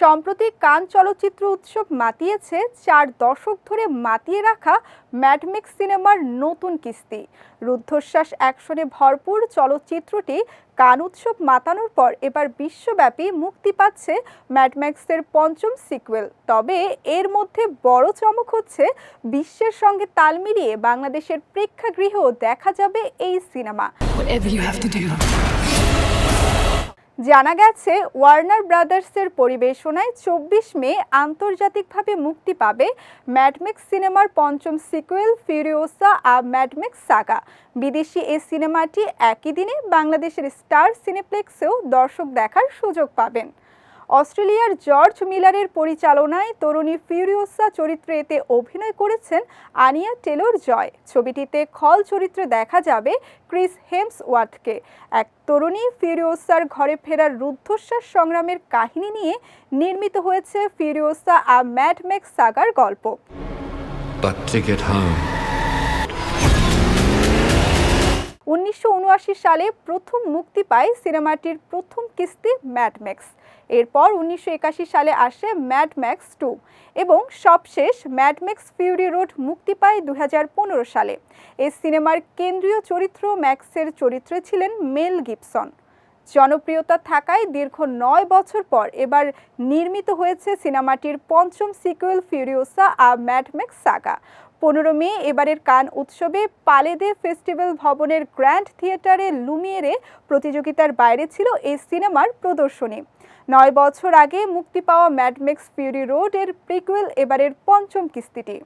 সম্প্রতি কান চলচ্চিত্র উৎসব মাতিয়েছে চার দশক ধরে মাতিয়ে রাখা ম্যাডমেক্স সিনেমার নতুন কিস্তি। রুদ্ধশ্বাস অ্যাকশনে ভরপুর চলচ্চিত্রটি কান উৎসব মাতানোর পর এবার বিশ্বব্যাপী মুক্তি পাচ্ছে ম্যাডম্যাক্সের পঞ্চম সিকুয়েল। তবে এর মধ্যে বড় চমক হচ্ছে বিশ্বের সঙ্গে তাল মিলিয়ে বাংলাদেশের প্রেক্ষাগৃহেও দেখা যাবে এই সিনেমা। জানা গেছে ওয়ার্নার ব্রাদার্সের পরিবেশনায় চব্বিশ মে আন্তর্জাতিকভাবে মুক্তি পাবে ম্যাডমিক্স সিনেমার পঞ্চম সিকুয়েল ফিরিওসা আর ম্যাডমিক্স সাগা বিদেশি এই সিনেমাটি একই দিনে বাংলাদেশের স্টার সিনেপ্লেক্সেও দর্শক দেখার সুযোগ পাবেন। অস্ট্রেলিয়ার জর্জ মিলারের পরিচালনায় তরুণী ফিউরিওসা চরিত্রে এতে অভিনয় করেছেন আনিয়া টেলর জয়। ছবিটিতে খল চরিত্রে দেখা যাবে ক্রিস হেমসওয়ার্থকে। এক তরুণী ফিউরিওসার ঘরে ফেরার রুদ্ধশ্বাস সংগ্রামের কাহিনী নিয়ে নির্মিত হয়েছে ফিউরিওসা আ ম্যাডমেক্স সাগার গল্প। But to get home, উনিশশো উনআশি সালে প্রথম মুক্তি পায় সিনেমাটির প্রথম কিস্তি ম্যাডম্যাক্স এরপর উনিশশো একাশি সালে আসে ম্যাডম্যাক্স টু এবং সবশেষ ম্যাডম্যাক্স ফিউরি রোড মুক্তি পায় দু হাজার পনেরো সালে। এই সিনেমার কেন্দ্রীয় চরিত্র ম্যাক্সের চরিত্রে ছিলেন মেল গিবসন জনপ্রিয়তা থাকায় দীর্ঘ নয় বছর পর এবার নির্মিত হয়েছে সিনেমাটির পঞ্চম সিকুয়েল ফিউরিওসা, আ ম্যাডম্যাক্স সাগা। পনেরো মে এবারের কান উৎসবে পালেদে ফেস্টিভ্যাল ভবনের গ্র্যান্ড থিয়েটারে লুমিয়েরে প্রতিযোগিতার বাইরে ছিল এই সিনেমার প্রদর্শনী। নয় বছর আগে মুক্তি পাওয়া ম্যাডমেক্স ফিউরি রোডের প্রিকুয়েল এবারের পঞ্চম কিস্তিটি।